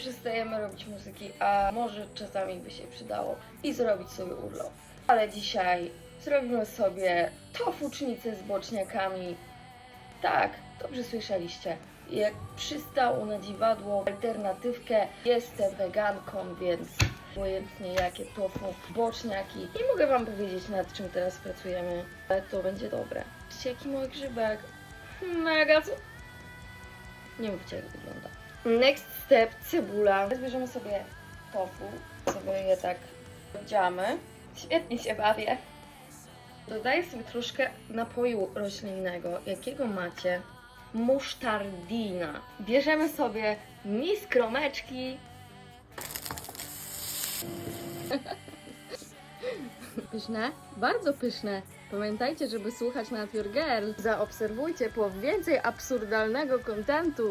przestajemy robić muzyki, a może czasami by się przydało i zrobić sobie urlop. Ale dzisiaj zrobimy sobie tofucznicę z boczniakami. Tak, dobrze słyszeliście. Jak przystało na dziwadło alternatywkę, jestem weganką, więc obojętnie jakie tofu, boczniaki. Nie mogę wam powiedzieć nad czym teraz pracujemy, ale to będzie dobre. Patrzcie jaki mój grzybek. Mega co... Nie mówcie jak wygląda. Next step, cebula. Zbierzemy sobie tofu, sobie je tak dziamy. Świetnie się bawię. Dodaję sobie troszkę napoju roślinnego, jakiego macie. Musztardina. Bierzemy sobie miskromeczki. Pyszne? Bardzo pyszne. Pamiętajcie, żeby słuchać Not Your Girl. Zaobserwujcie po więcej absurdalnego kontentu.